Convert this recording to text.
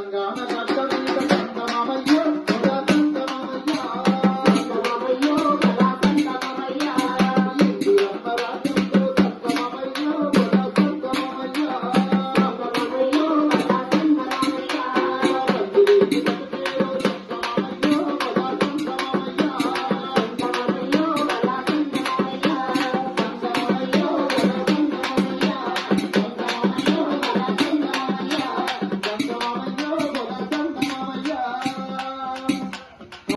Telangana